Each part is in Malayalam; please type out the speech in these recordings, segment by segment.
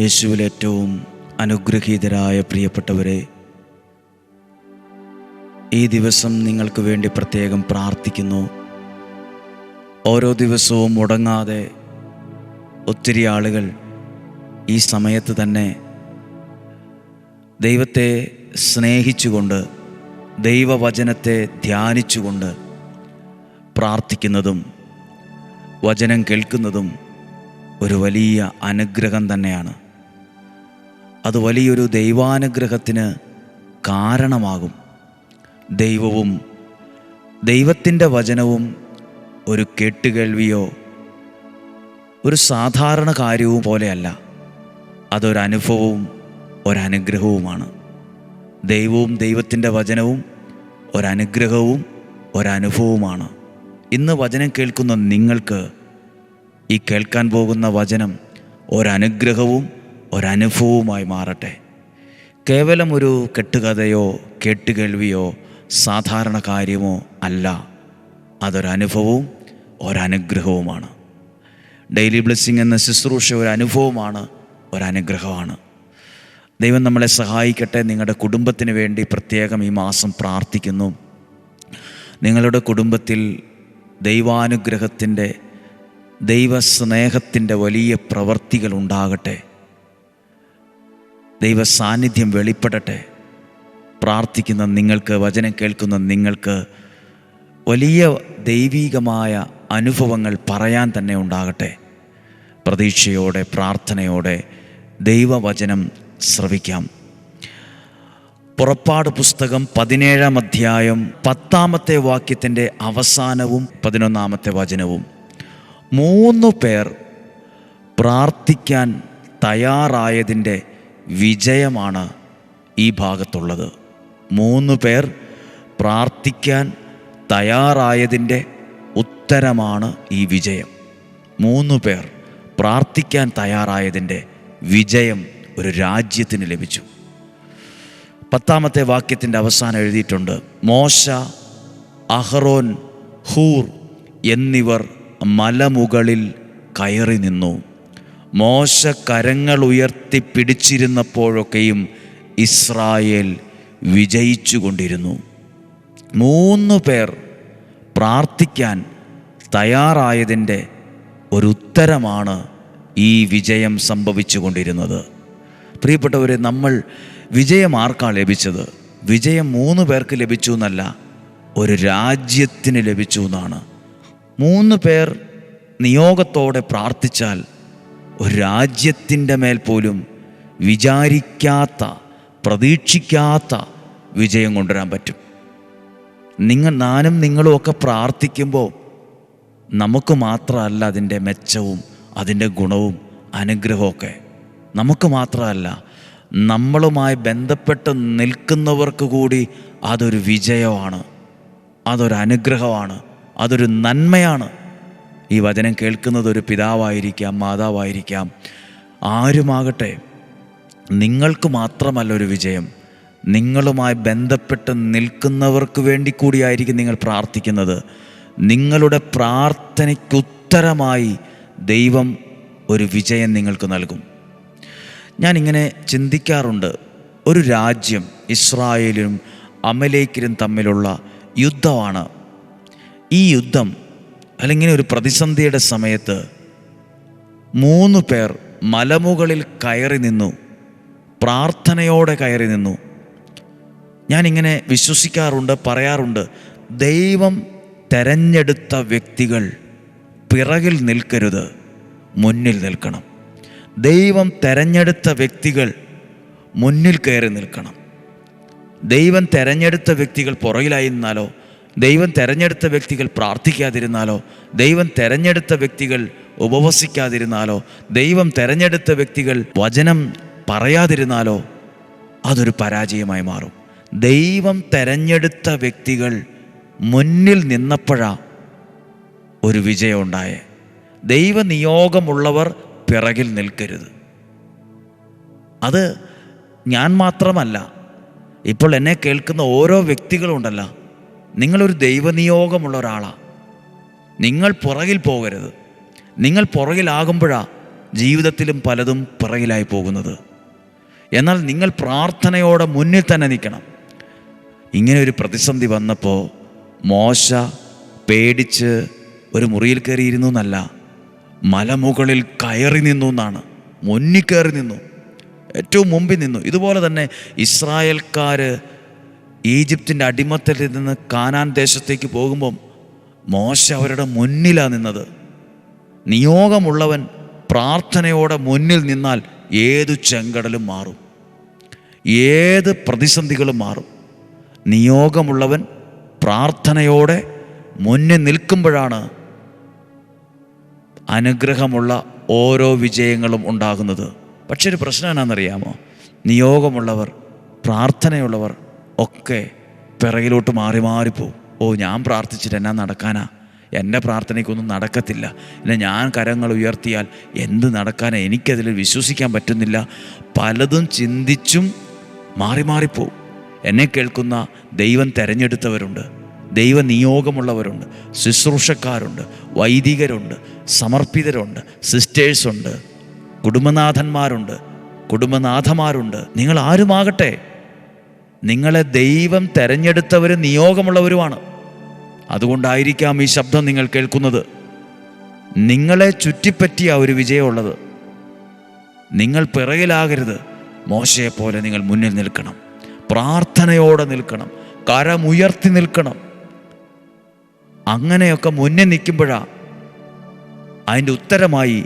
യേശുവിൽ ഏറ്റവും അനുഗ്രഹീതരായ പ്രിയപ്പെട്ടവരെ ഈ ദിവസം നിങ്ങൾക്ക് വേണ്ടി പ്രത്യേകം പ്രാർത്ഥിക്കുന്നു. ഓരോ ദിവസവും മുടങ്ങാതെ ഒത്തിരി ആളുകൾ ഈ സമയത്ത് തന്നെ ദൈവത്തെ സ്നേഹിച്ചുകൊണ്ട് ദൈവവചനത്തെ ധ്യാനിച്ചുകൊണ്ട് പ്രാർത്ഥിക്കുന്നതും വചനം കേൾക്കുന്നതും ഒരു വലിയ അനുഗ്രഹം തന്നെയാണ്. അത് വലിയൊരു ദൈവാനുഗ്രഹത്തിന് കാരണമാകും. ദൈവവും ദൈവത്തിന്റെ വചനവും ഒരു കേട്ടുകേൾവിയോ ഒരു സാധാരണ കാര്യവും പോലെയല്ല. അതൊരനുഭവവും ഒരനുഗ്രഹവുമാണ്. ദൈവവും ദൈവത്തിന്റെ വചനവും ഒരനുഗ്രഹവും ഒരനുഭവവുമാണ്. ഇന്ന് വചനം കേൾക്കുന്ന നിങ്ങൾക്ക് ഈ കേൾക്കാൻ പോകുന്ന വചനം ഒരനുഗ്രഹവും ഒരനുഭവവുമായി മാറട്ടെ. കേവലം ഒരു കെട്ടുകഥയോ കേട്ടുകേൾവിയോ സാധാരണ കാര്യമോ അല്ല. അതൊരനുഭവവും ഒരനുഗ്രഹവുമാണ്. ഡെയിലി ബ്ലെസ്സിങ് എന്ന ശുശ്രൂഷ ഒരു അനുഭവമാണ് ഒരനുഗ്രഹമാണ്. ദൈവം നമ്മളെ സഹായിക്കട്ടെ. നിങ്ങളുടെ കുടുംബത്തിന് വേണ്ടി പ്രത്യേകം ഈ മാസം പ്രാർത്ഥിക്കുന്നു. നിങ്ങളുടെ കുടുംബത്തിൽ ദൈവാനുഗ്രഹത്തിന്റെ ദൈവസ്നേഹത്തിന്റെ വലിയ പ്രവർത്തികൾ ഉണ്ടാകട്ടെ. ദൈവ സാന്നിധ്യം വെളിപ്പെടട്ടെ. പ്രാർത്ഥിക്കുന്ന നിങ്ങൾക്ക് വചനം കേൾക്കുന്ന നിങ്ങൾക്ക് വലിയ ദൈവീകമായ അനുഭവങ്ങൾ പറയാൻ തന്നെ ഉണ്ടാകട്ടെ. പ്രതീക്ഷയോടെ പ്രാർത്ഥനയോടെ ദൈവവചനം ശ്രവിക്കാം. പുറപ്പാട് പുസ്തകം പതിനേഴാം അധ്യായം പത്താമത്തെ വാക്യത്തിന്റെ അവസാനവും പതിനൊന്നാമത്തെ വചനവും. മൂന്ന് പേർ പ്രാർത്ഥിക്കാൻ തയ്യാറായതിന്റെ വിജയമാണ് ഈ ഭാഗത്തുള്ളത്. മൂന്ന് പേർ പ്രാർത്ഥിക്കാൻ തയ്യാറായതിന്റെ ഉത്തരമാണ് ഈ വിജയം. മൂന്ന് പേർ പ്രാർത്ഥിക്കാൻ തയ്യാറായതിന്റെ വിജയം ഒരു രാജ്യത്തിന് ലഭിച്ചു. പത്താമത്തെ വാക്യത്തിന്റെ അവസാനം എഴുതിയിട്ടുണ്ട് മോശ അഹ്റോൻ ഹൂർ എന്നിവർ മലമുകളിൽ കയറി നിന്നു. മോശ കരങ്ങൾ ഉയർത്തി പിടിച്ചിരുന്നപ്പോഴൊക്കെയും ഇസ്രായേൽ വിജയിച്ചു കൊണ്ടിരുന്നു മൂന്ന് പേർ പ്രാർത്ഥിക്കാൻ തയ്യാറായതിന്റെ ഒരു ഉത്തരമാണ് ഈ വിജയം സംഭവിച്ചു കൊണ്ടിരുന്നത് പ്രിയപ്പെട്ടവരെ നമ്മൾ വിജയം ആർക്കാണ് ലഭിച്ചത്? വിജയം മൂന്ന് പേർക്ക് ലഭിച്ചു എന്നല്ല ഒരു രാജ്യത്തിന് ലഭിച്ചു എന്നാണ്. മൂന്ന് പേർ നിയോഗത്തോടെ പ്രാർത്ഥിച്ചാൽ ഒരു രാജ്യത്തിന്റെ മേൽ പോലും വിചാരിക്കാത്ത പ്രതീക്ഷിക്കാത്ത വിജയം കൊണ്ടുവരാൻ പറ്റും. നിങ്ങൾ നാനും നിങ്ങളും ഒക്കെ പ്രാർത്ഥിക്കുമ്പോൾ നമുക്ക് മാത്രമല്ല അതിന്റെ മെച്ചവും അതിന്റെ ഗുണവും അനുഗ്രഹമൊക്കെ നമുക്ക് മാത്രമല്ല നമ്മളുമായി ബന്ധപ്പെട്ട് നിൽക്കുന്നവർക്ക് കൂടി അതൊരു വിജയമാണ്. അതൊരു അനുഗ്രഹമാണ്. അതൊരു നന്മയാണ്. ഈ വചനം കേൾക്കുന്നത് ഒരു പിതാവായിരിക്കാം മാതാവായിരിക്കാം. ആരുമാകട്ടെ നിങ്ങൾക്ക് മാത്രമല്ല ഒരു വിജയം. നിങ്ങളുമായി ബന്ധപ്പെട്ട് നിൽക്കുന്നവർക്ക് വേണ്ടി കൂടിയായിരിക്കും നിങ്ങൾ പ്രാർത്ഥിക്കുന്നത്. നിങ്ങളുടെ പ്രാർത്ഥനയ്ക്കുത്തരമായി ദൈവം ഒരു വിജയം നിങ്ങൾക്ക് നൽകും. ഞാനിങ്ങനെ ചിന്തിക്കാറുണ്ട് ഒരു രാജ്യം ഇസ്രായേലും അമലേക്കിലും തമ്മിലുള്ള യുദ്ധമാണ്. ഈ യുദ്ധം അല്ലെങ്കിൽ ഒരു പ്രതിസന്ധിയുടെ സമയത്ത് മൂന്ന് പേർ മലമുകളിൽ കയറി നിന്നു പ്രാർത്ഥനയോടെ കയറി നിന്നു. ഞാനിങ്ങനെ വിശ്വസിക്കാറുണ്ട് പറയാറുണ്ട് ദൈവം തെരഞ്ഞെടുത്ത വ്യക്തികൾ പിറകിൽ നിൽക്കരുത് മുന്നിൽ നിൽക്കണം. ദൈവം തെരഞ്ഞെടുത്ത വ്യക്തികൾ മുന്നിൽ കയറി നിൽക്കണം. ദൈവം തെരഞ്ഞെടുത്ത വ്യക്തികൾ പുറകിലായി നിന്നാലോ ദൈവം തെരഞ്ഞെടുത്ത വ്യക്തികൾ പ്രാർത്ഥിക്കാതിരുന്നാലോ ദൈവം തെരഞ്ഞെടുത്ത വ്യക്തികൾ ഉപവസിക്കാതിരുന്നാലോ ദൈവം തെരഞ്ഞെടുത്ത വ്യക്തികൾ വചനം പറയാതിരുന്നാലോ അതൊരു പരാജയമായി മാറും. ദൈവം തെരഞ്ഞെടുത്ത വ്യക്തികൾ മുന്നിൽ നിന്നപ്പോഴാ ഒരു വിജയം ഉണ്ടായേ. ദൈവനിയോഗമുള്ളവർ പിറകിൽ നിൽക്കരുത്. അത് ഞാൻ മാത്രമല്ല ഇപ്പോൾ എന്നെ കേൾക്കുന്ന ഓരോ വ്യക്തികളുണ്ടല്ലോ നിങ്ങളൊരു ദൈവനിയോഗമുള്ള ഒരാളാണ് നിങ്ങൾ പുറകിൽ പോകരുത്. നിങ്ങൾ പുറകിലാകുമ്പോഴാണ് ജീവിതത്തിലും പലതും പിറകിലായി പോകുന്നത്. എന്നാൽ നിങ്ങൾ പ്രാർത്ഥനയോടെ മുന്നിൽ തന്നെ നിൽക്കണം. ഇങ്ങനെ ഒരു പ്രതിസന്ധി വന്നപ്പോൾ മോശ പേടിച്ച് ഒരു മുറിയിൽ കയറിയിരുന്നു എന്നല്ല മലമുകളിൽ കയറി നിന്നു എന്നാണ്. മുന്നിൽ കയറി നിന്നു. ഏറ്റവും മുമ്പിൽ നിന്നു. ഇതുപോലെ തന്നെ ഇസ്രായേൽക്കാർ ഈജിപ്തിന്റെ അടിമത്തിൽ നിന്ന് കാനാൻ ദേശത്തേക്ക് പോകുമ്പം മോശ അവരുടെ മുന്നിലാണ് നിന്നത്. നിയോഗമുള്ളവൻ പ്രാർത്ഥനയോടെ മുന്നിൽ നിന്നാൽ ഏതു ചെങ്കടലും മാറും. ഏത് പ്രതിസന്ധികളും മാറും. നിയോഗമുള്ളവൻ പ്രാർത്ഥനയോടെ മുന്നിൽ നിൽക്കുമ്പോഴാണ് അനുഗ്രഹമുള്ള ഓരോ വിജയങ്ങളും ഉണ്ടാകുന്നത്. പക്ഷെ ഒരു പ്രശ്നം എന്നാണെന്നറിയാമോ നിയോഗമുള്ളവർ പ്രാർത്ഥനയുള്ളവർ ഒക്കെ പിറകിലോട്ട് മാറി മാറിപ്പോവും ഓ ഞാൻ പ്രാർത്ഥിച്ചിട്ട് എന്നാ നടക്കാനാ? എന്റെ പ്രാർത്ഥനയ്ക്കൊന്നും നടക്കത്തില്ല. പിന്നെ ഞാൻ കരങ്ങൾ ഉയർത്തിയാൽ എന്ത് നടക്കാനാ? എനിക്കതിൽ വിശ്വസിക്കാൻ പറ്റുന്നില്ല. പലതും ചിന്തിച്ചും മാറി മാറിപ്പോവും എന്നെ കേൾക്കുന്ന ദൈവം തിരഞ്ഞെടുത്തവരുണ്ട്. ദൈവ നിയോഗമുള്ളവരുണ്ട്. ശുശ്രൂഷക്കാരുണ്ട്. വൈദികരുണ്ട്. സമർപ്പിതരുണ്ട്. സിസ്റ്റേഴ്സുണ്ട്. കുടുംബനാഥന്മാരുണ്ട്. കുടുംബനാഥമാരുണ്ട്. നിങ്ങൾ ആരുമാകട്ടെ? നിങ്ങളെ ദൈവം തെരഞ്ഞെടുത്തവരും നിയോഗമുള്ളവരുമാണ്. അതുകൊണ്ടായിരിക്കാം ഈ ശബ്ദം നിങ്ങൾ കേൾക്കുന്നത്. നിങ്ങളെ ചുറ്റിപ്പറ്റിയ ഒരു വിജയമുള്ളത്. നിങ്ങൾ പിറകിലാകരുത്. മോശയെ പോലെ നിങ്ങൾ മുന്നിൽ നിൽക്കണം. പ്രാർത്ഥനയോടെ നിൽക്കണം. കരമുയർത്തി നിൽക്കണം. അങ്ങനെയൊക്കെ മുന്നിൽ നിൽക്കുമ്പോഴാണ് അതിന്റെ ഉത്തരമായി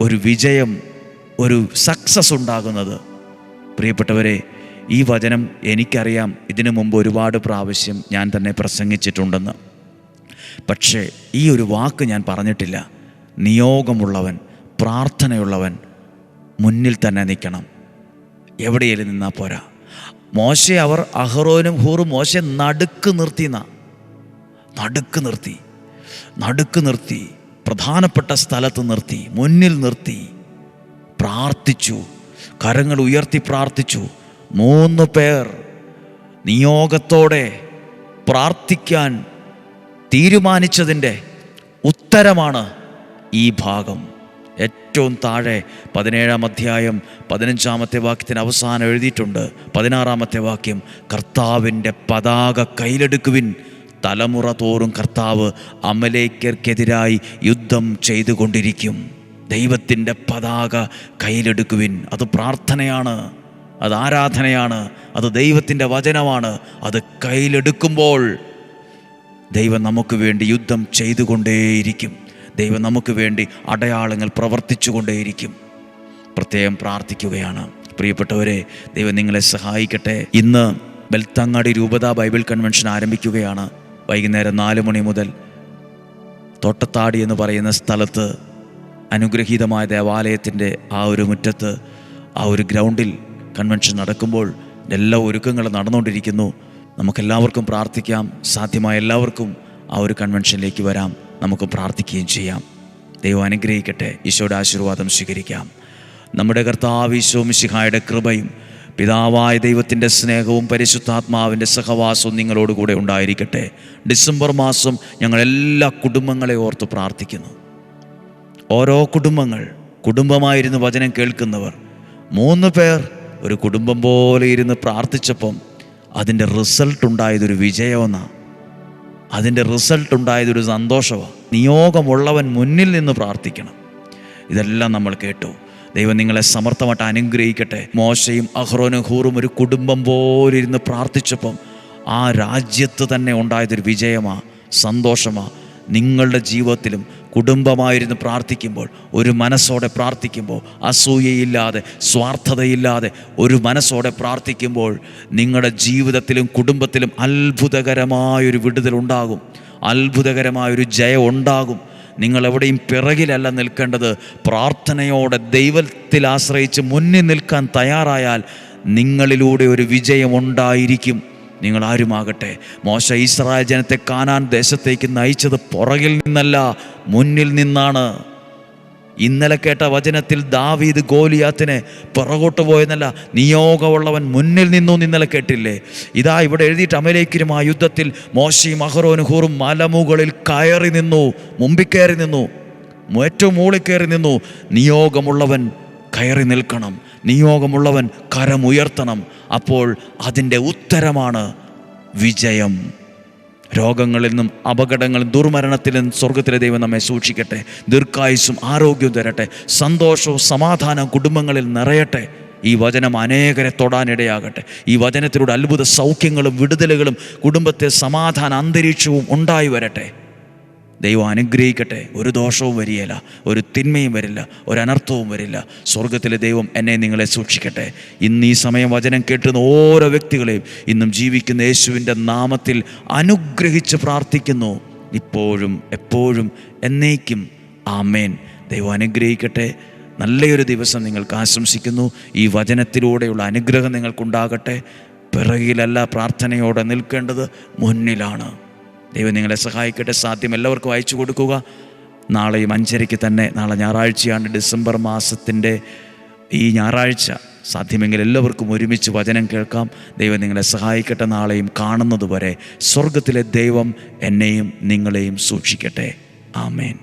ഒരു വിജയം ഒരു സക്സസ് ഉണ്ടാകുന്നത്. പ്രിയപ്പെട്ടവരെ ഈ വചനം എനിക്കറിയാം. ഇതിനു മുമ്പ് ഒരുപാട് പ്രാവശ്യം ഞാൻ തന്നെ പ്രസംഗിച്ചിട്ടുണ്ടെന്ന്. പക്ഷേ ഈ ഒരു വാക്ക് ഞാൻ പറഞ്ഞിട്ടില്ല. നിയോഗമുള്ളവൻ പ്രാർത്ഥനയുള്ളവൻ മുന്നിൽ തന്നെ നിൽക്കണം. എവിടെയെങ്കിലും നിന്നാൽ പോരാ. മോശെ അവർ അഹ്റോനും ഹൂറും മോശെ നടുക്ക് നിർത്തിയെന്ന നടുക്ക് നിർത്തി. നടുക്ക് നിർത്തി. പ്രധാനപ്പെട്ട സ്ഥലത്ത് നിർത്തി. മുന്നിൽ നിർത്തി. പ്രാർത്ഥിച്ചു. കരങ്ങൾ ഉയർത്തി പ്രാർത്ഥിച്ചു. മൂന്ന് പേർ നിയോഗത്തോടെ പ്രാർത്ഥിക്കാൻ തീരുമാനിച്ചതിന്റെ ഉത്തരമാണ് ഈ ഭാഗം. ഏറ്റവും താഴെ പതിനേഴാം അധ്യായം പതിനഞ്ചാമത്തെ വാക്യത്തിന് അവസാനം എഴുതിയിട്ടുണ്ട്. പതിനാറാമത്തെ വാക്യം കർത്താവിന്റെ പതാക കയ്യിലെടുക്കുവിൻ തലമുറ തോറും കർത്താവ് അമലേക്കർക്കെതിരായി യുദ്ധം ചെയ്തുകൊണ്ടിരിക്കും. ദൈവത്തിന്റെ പതാക കയ്യിലെടുക്കുവിൻ. അത് പ്രാർത്ഥനയാണ്. അത് ആരാധനയാണ് അത് ദൈവത്തിന്റെ വചനമാണ്. അത് കയ്യിലെടുക്കുമ്പോൾ ദൈവം നമുക്ക് വേണ്ടി യുദ്ധം ചെയ്തുകൊണ്ടേയിരിക്കും. ദൈവം നമുക്ക് വേണ്ടി അടയാളങ്ങൾ പ്രവർത്തിച്ചു കൊണ്ടേയിരിക്കും പ്രത്യേകം പ്രാർത്ഥിക്കുകയാണ്. പ്രിയപ്പെട്ടവരെ ദൈവം നിങ്ങളെ സഹായിക്കട്ടെ. ഇന്ന് ബെൽത്തങ്ങാടി രൂപത ബൈബിൾ കൺവെൻഷൻ ആരംഭിക്കുകയാണ്. വൈകുന്നേരം നാല് മണി മുതൽ തോട്ടത്താടി എന്ന് പറയുന്ന സ്ഥലത്ത് അനുഗ്രഹീതമായ ദേവാലയത്തിന്റെ ആ ഒരു മുറ്റത്ത് ആ ഒരു ഗ്രൗണ്ടിൽ കൺവെൻഷൻ നടക്കുമ്പോൾ എല്ലാ ഒരുക്കങ്ങളും നടന്നുകൊണ്ടിരിക്കുന്നു. നമുക്കെല്ലാവർക്കും പ്രാർത്ഥിക്കാം. സാധ്യമായ എല്ലാവർക്കും ആ ഒരു കൺവെൻഷനിലേക്ക് വരാം. നമുക്ക് പ്രാർത്ഥിക്കുകയും ചെയ്യാം. ദൈവം അനുഗ്രഹിക്കട്ടെ. ഈശോയുടെ ആശീർവാദം സ്വീകരിക്കാം. നമ്മുടെ കർത്താവ് ഈശോ മിശിഹായുടെ കൃപയും പിതാവായ ദൈവത്തിന്റെ സ്നേഹവും പരിശുദ്ധാത്മാവിന്റെ സഹവാസവും നിങ്ങളോടുകൂടെ ഉണ്ടായിരിക്കട്ടെ. ഡിസംബർ മാസം ഞങ്ങൾ എല്ലാ കുടുംബങ്ങളെ ഓർത്ത് പ്രാർത്ഥിക്കുന്നു. ഓരോ കുടുംബങ്ങൾ കുടുംബമായിരുന്നു വചനം കേൾക്കുന്നവർ മൂന്ന് പേർ ഒരു കുടുംബം പോലെ ഇരുന്ന് പ്രാർത്ഥിച്ചപ്പം അതിന്റെ റിസൾട്ട് ഉണ്ടായതൊരു വിജയമെന്നാണ് അതിന്റെ റിസൾട്ട് ഉണ്ടായതൊരു സന്തോഷമാണ് നിയോഗമുള്ളവൻ മുന്നിൽ നിന്ന് പ്രാർത്ഥിക്കണം. ഇതെല്ലാം നമ്മൾ കേട്ടു. ദൈവം നിങ്ങളെ സമർത്ഥമായിട്ട് അനുഗ്രഹിക്കട്ടെ. മോശയും അഹ്റോനും ഹൂറും ഒരു കുടുംബം പോലെ ഇരുന്ന് പ്രാർത്ഥിച്ചപ്പം ആ രാജ്യത്ത് തന്നെ ഉണ്ടായതൊരു വിജയമാണ് സന്തോഷമാണ് നിങ്ങളുടെ ജീവിതത്തിലും കുടുംബമായിരുന്ന് പ്രാർത്ഥിക്കുമ്പോൾ ഒരു മനസ്സോടെ പ്രാർത്ഥിക്കുമ്പോൾ അസൂയയില്ലാതെ സ്വാർത്ഥതയില്ലാതെ ഒരു മനസ്സോടെ പ്രാർത്ഥിക്കുമ്പോൾ നിങ്ങളുടെ ജീവിതത്തിലും കുടുംബത്തിലും അത്ഭുതകരമായൊരു വിടുതലുണ്ടാകും അത്ഭുതകരമായൊരു ജയം ഉണ്ടാകും. നിങ്ങൾ എവിടെയും പിറകിലല്ല നിൽക്കേണ്ടത്. പ്രാർത്ഥനയോടെ ദൈവത്തിൽ ആശ്രയിച്ച് മുന്നിൽ നിൽക്കാൻ തയ്യാറായാൽ നിങ്ങളിലൂടെ ഒരു വിജയം ഉണ്ടായിരിക്കും. നിങ്ങൾ ആരുമാകട്ടെ മോശ ഇസ്രായേൽ ജനത്തെ കാണാൻ ദേശത്തേക്ക് നയിച്ചത് പുറകിൽ നിന്നല്ല മുന്നിൽ നിന്നാണ്. ഇന്നലെ കേട്ട വചനത്തിൽ ദാവീദ് ഗോലിയാത്തിനെ പുറകോട്ട് പോയെന്നല്ല നിയോഗമുള്ളവൻ മുന്നിൽ നിന്നു ഇന്നലെ കേട്ടില്ലേ? ഇതാ ഇവിടെ എഴുതിയിട്ട് അമലേക്കിനും ആ യുദ്ധത്തിൽ മോശയും അഹ്റോനും ഹൂറും മലമുകളിൽ കയറി നിന്നു മുമ്പിൽ കയറി നിന്നു ഏറ്റവും മുകളിൽ കയറി നിന്നു. നിയോഗമുള്ളവൻ കയറി നിൽക്കണം. നിയോഗമുള്ളവൻ കരമുയർത്തണം. അപ്പോൾ അതിന്റെ ഉത്തരമാണ് വിജയം. രോഗങ്ങളിൽ നിന്നും അപകടങ്ങളിൽ ദുർമരണത്തിൽ നിന്നും സ്വർഗത്തിലെ ദൈവം നമ്മെ സൂക്ഷിക്കട്ടെ. ദീർഘായുസും ആരോഗ്യവും തരട്ടെ. സന്തോഷവും സമാധാനവും കുടുംബങ്ങളിൽ നിറയട്ടെ. ഈ വചനം അനേകരെ തൊടാനിടയാകട്ടെ. ഈ വചനത്തിലൂടെ അത്ഭുത സൗഖ്യങ്ങളും വിടുതലുകളും കുടുംബത്തെ സമാധാന അന്തരീക്ഷവും ഉണ്ടായി വരട്ടെ. ദൈവം അനുഗ്രഹിക്കട്ടെ. ഒരു ദോഷവും വരികയില്ല. ഒരു തിന്മയും വരില്ല. ഒരു അനർത്ഥവും വരില്ല. സ്വർഗത്തിലെ ദൈവം എന്നെ നിങ്ങളെ സൂക്ഷിക്കട്ടെ. ഇന്ന് ഈ സമയം വചനം കേട്ടുന്ന ഓരോ വ്യക്തികളെയും ഇന്നും ജീവിക്കുന്ന യേശുവിന്റെ നാമത്തിൽ അനുഗ്രഹിച്ച് പ്രാർത്ഥിക്കുന്നു. ഇപ്പോഴും എപ്പോഴും എന്നേക്കും. ആമേൻ. ദൈവം അനുഗ്രഹിക്കട്ടെ. നല്ലൊരു ദിവസം നിങ്ങൾക്ക് ആശംസിക്കുന്നു. ഈ വചനത്തിലൂടെയുള്ള അനുഗ്രഹം നിങ്ങൾക്കുണ്ടാകട്ടെ. പിറകിലല്ല പ്രാർത്ഥനയോടെ നിൽക്കേണ്ടത് മുന്നിലാണ്. ദൈവം നിങ്ങളെ സഹായിക്കട്ടെ. സാധ്യം എല്ലാവർക്കും അയച്ചു കൊടുക്കുക. നാളെയും അഞ്ചരയ്ക്ക് തന്നെ നാളെ ഞായറാഴ്ചയാണ് ഡിസംബർ മാസത്തിന്റെ ഈ ഞായറാഴ്ച. സാധ്യമെങ്കിൽ എല്ലാവർക്കും ഒരുമിച്ച് വചനം കേൾക്കാം. ദൈവം നിങ്ങളെ സഹായിക്കട്ടെ. നാളെയും കാണുന്നതുവരെ സ്വർഗത്തിലെ ദൈവം എന്നെയും നിങ്ങളെയും സൂക്ഷിക്കട്ടെ. ആമേൻ.